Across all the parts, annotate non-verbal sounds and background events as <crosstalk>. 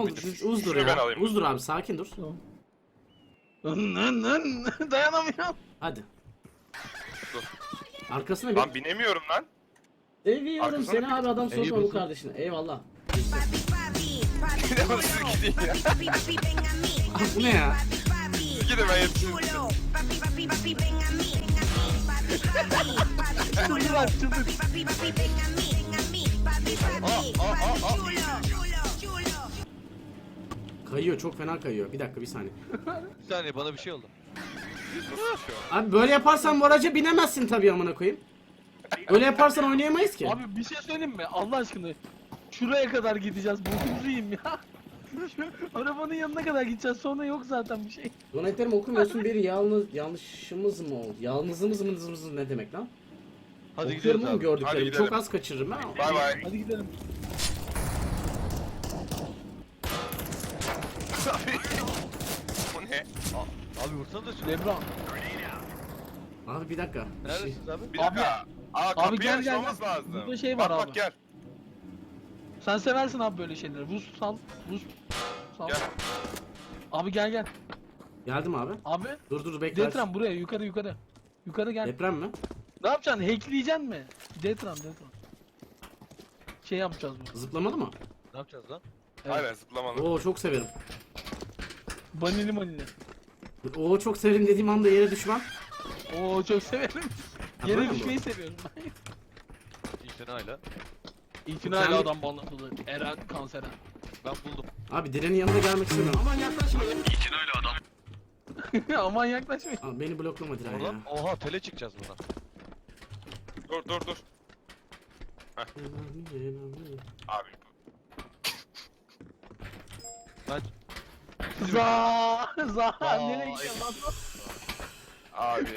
oldu? Şu- Uz dur Şunu ben ya. alayım. Uz dur abi sakin dur. <laughs> Dayanamıyorum. Hadi. Dur. Arkasına bir. Lan binemiyorum lan. Seviyorum Arkasına seni bir- abi adam sorma bu kardeşine. Eyvallah. Ah, bu ne ya? Gidin ben yetişirim. chulo. <laughs> Papi, papi, papi, Kayıyor çok fena kayıyor. Bir dakika bir saniye. Bir saniye bana bir şey oldu. Abi böyle yaparsan bu araca binemezsin tabii amına koyayım. Öyle yaparsan oynayamayız ki. Abi bir şey söyleyeyim mi? Allah aşkına. Şuraya kadar gideceğiz. Bokuzuyum ya. <laughs> Arabanın yanına kadar gideceğiz. Sonra yok zaten bir şey. Donetlerimi okumuyorsun bir yalnız yanlışımız mı oldu? Yalnızımız mı mızımız mı ne demek lan? Hadi Okuyorum gidiyoruz oğlum abi. gördüklerimi. Gidelim. Çok az kaçırırım ben. Bay bay. Hadi gidelim. Abi. Bu ne? Abi vursana da şunu. Lebron. Abi bir dakika. Bir şey- Neredesiniz abi? Bir dakika. Aa kapıyı gel, gel, açmamız gel. lazım. Burada şey var bak, abi. Bak gel. Sen seversin abi böyle şeyleri. Buz sal. Buz sal. Gel. Abi gel gel. Geldim abi. Abi. Dur dur bekle. Detran buraya yukarı yukarı. Yukarı gel. Deprem mi? Ne yapacaksın? Hackleyeceksin mi? Detran Detran. Şey yapacağız bu. Zıplamalı mı? Ne yapacağız lan? Evet. Aynen zıplamalı. Oo çok severim. Vanili manili. Oo çok severim dediğim anda yere düşmem. Oo çok severim. Ha, böyle Yere mi bu? düşmeyi seviyorum. İtinayla. İtinayla Sen- adam banlatılır. Eren kanseren. Ben buldum. Abi direnin yanına gelmek istemiyorum. Aman yaklaşmayın. <laughs> Aman yaklaşmayın. Abi beni bloklama diren ya. Oradan oha tele çıkacağız buradan. Dur dur dur. Abi. Ben Za za nereye gidiyorsun lan? Abi.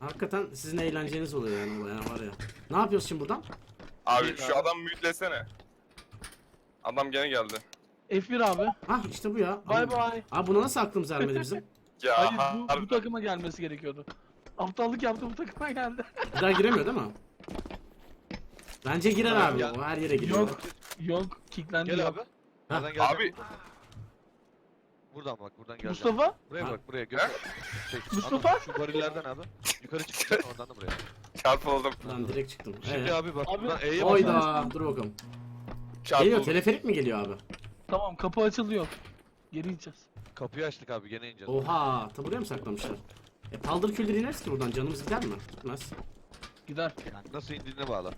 Hakikaten sizin eğlenceniz oluyor yani olaya var ya. Ne yapıyoruz şimdi buradan? Abi şu abi. adamı mütlesene. Adam gene geldi. F1 abi. Hah işte bu ya. Bay Abi- bay. Abi buna nasıl aklımız ermedi bizim? <laughs> Ya Hayır bu, bu takıma gelmesi gerekiyordu. Aptallık yaptı bu takıma geldi. Bir daha giremiyor değil mi? Bence girer abi. O her yere giriyor. Yok. Yok kicklendi gel yok. abi. Nereden geldin? Abi. Buradan bak buradan gel. Mustafa? Buraya bak buraya gör. Şey, Mustafa? Şu varillerden abi. Yukarı çıkacaksın oradan da buraya. Çarpıldım. Lan direkt çıktım. Şimdi Ee, abi bak Abi- buradan E'ye bas. Oyda dur bakalım. Geliyor Çarpıldım. teleferik mi geliyor abi? Tamam kapı açılıyor. Geri gideceğiz. Kapıyı açtık abi gene ineceğiz. Oha ta buraya mı saklamışlar? E paldır küldür ineriz ki buradan canımız gider mi? Gitmez. Gider. Yani nasıl indiğine bağlı.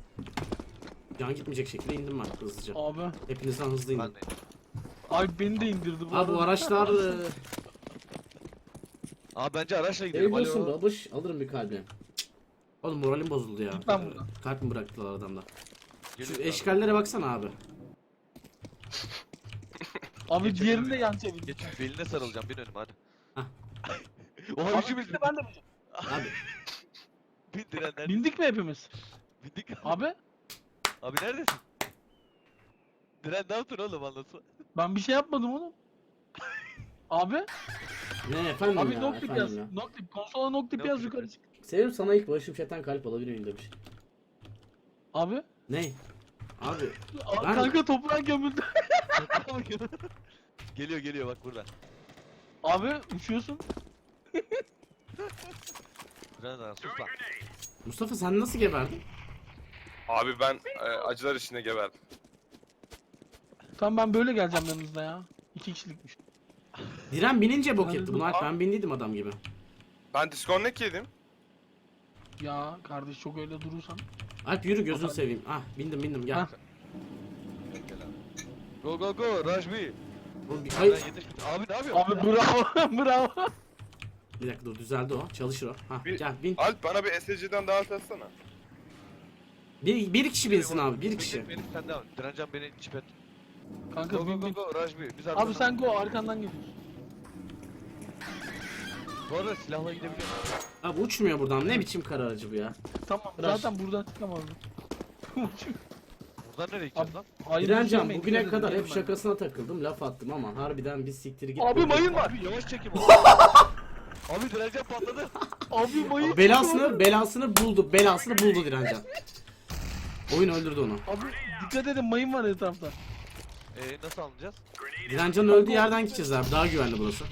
Can gitmeyecek şekilde indim ben hızlıca. Abi. Hepinizden hızlı Ben indim. de. Abi beni de indirdi bu Abi bu araçlar e, Abi bence araçla gidelim. Evliyorsun Alo. babuş alırım bir kalbi. Oğlum moralim bozuldu ya. Git lan buradan. Kalp mi bıraktılar adamda? Şu abi. eşkallere baksana abi. Abi Geçelim diğerini de yan çevir. Geç beline sarılacağım bin önüme hadi. Hah. <laughs> Oha Abi üçümüz işte ben de. Abi <laughs> bin. Bindik mi hepimiz? Bindik. Abi Abi neredesin? Diren ne yaptın oğlum anlatsana. ben bir şey yapmadım oğlum. Abi, ne efendim abi ya noctip efendim yaz. ya. Noctip, konsola noctip yaz yukarı çık. Seviyorum sana ilk başım şetan kalp alabilir miyim demiş. Abi, Ne? Abi a- Ben- kanka toprağa gömüldü. <laughs> geliyor geliyor bak burada. Abi uçuyorsun. Diren sus lan. Mustafa sen nasıl geberdin? Abi ben e, acılar içinde geberdim. Tamam ben böyle geleceğim yanınızda ya. İki kişilikmiş. Diren binince bok etti bunu Alp ben bindiydim adam gibi. Ben disconnect yedim. Ya kardeş çok öyle durursan. Alp yürü gözünü seveyim. Ah bindim bindim gel. Hah. Go go go. Oğlum bir, Diren hayır. yetiş. Abi ne yapıyorsun? Abi bravo, <laughs> bravo. Bir dakika dur düzeldi o. Çalışır o. Ha Bir- gel bin. Alp bana bir SSC'den daha atsana. Bir, bir kişi binsin abi bir kişi. Benim, benim sen devam. Direncan beni çipet. Kanka Go go go go Rajbi. Biz Abi arkadan- sen go arkandan geliyorsun. Bu arada silahla gidebiliyor. Abi uçmuyor buradan ne biçim kar aracı bu ya. Tamam Biraz- zaten buradan çıkamazdım. <laughs> Buradan nereye gideceğiz lan? Hayır, Direncan düşürmeyin, bugüne kadar hep gelin şakasına takıldım laf attım ama harbiden bir siktir git. Abi mayın var. Abi yavaş çekim. Abi <laughs> direncan patladı. Abi mayın. Abi Belasını belasını buldu belasını buldu Direncan. <laughs> Oyun öldürdü onu. Abi dikkat edin mayın var etrafta. Ee, nasıl alınacağız? Direncan'ın öldüğü yerden gideceğiz abi. Daha güvenli burası.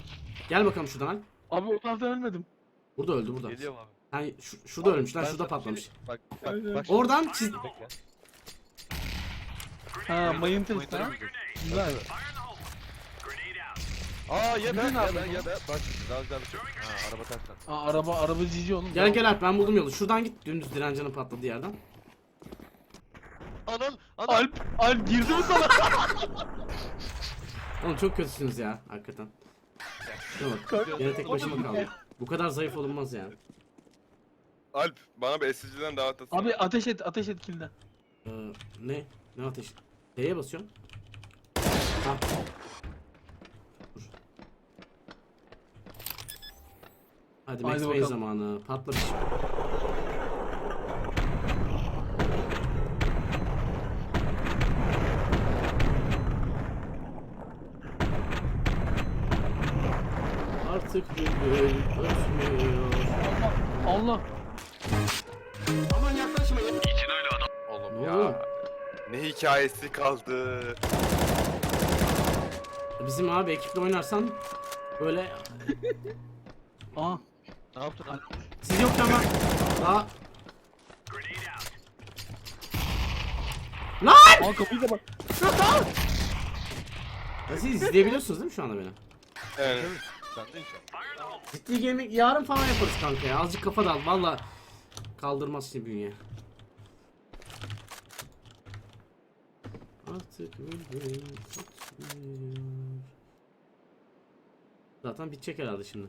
Gel bakalım şuradan al. Abi o taraftan ölmedim. Burada öldü burada. Geliyorum abi. Yani şu, şurada Abi, ölmüşler, ben şurada sana bir patlamış. şey- Bak bak bak. Oradan çiz- Bekle. Ha mayın test Mayınları ha. bulacağız. Güzel. Aa ye be Gidin ya abi. be ya be. Bak şimdi daha güzel bir şey. Ha araba tersten. Aa, araba araba cici oğlum. Gel gel Alp ben buldum yolu. Şuradan git dümdüz Direncan'ın patladığı yerden. Anan anan. Alp Alp girdi mi sana? Oğlum çok kötüsünüz ya hakikaten. Şuna bak. Yine tek başıma kaldım. Bu kadar zayıf olunmaz yani. Alp bana bir SSC'den davet atsana. Abi ateş et ateş et kilden. Ee, ne? Ne ateş? D'ye basıyorum. Ha. Dur. Hadi Max Haydi Payne bakalım. zamanı. Patla Artık bülbül ötmüyor. Allah. Oğlum Ne ya. Ne hikayesi kaldı. Bizim abi ekiple oynarsan böyle Aa. Ne yaptın lan? siz yok ama daha Lan! Aa kapıyı da bak. Siz izleyebiliyorsunuz değil mi şu anda beni? Yani. Sen de işte. Ciddi gaming yarın falan yaparız kanka ya. Azıcık kafa dal valla. Kaldırmaz şimdi bünye. Artık ötmüyor. Zaten bitecek herhalde şimdi.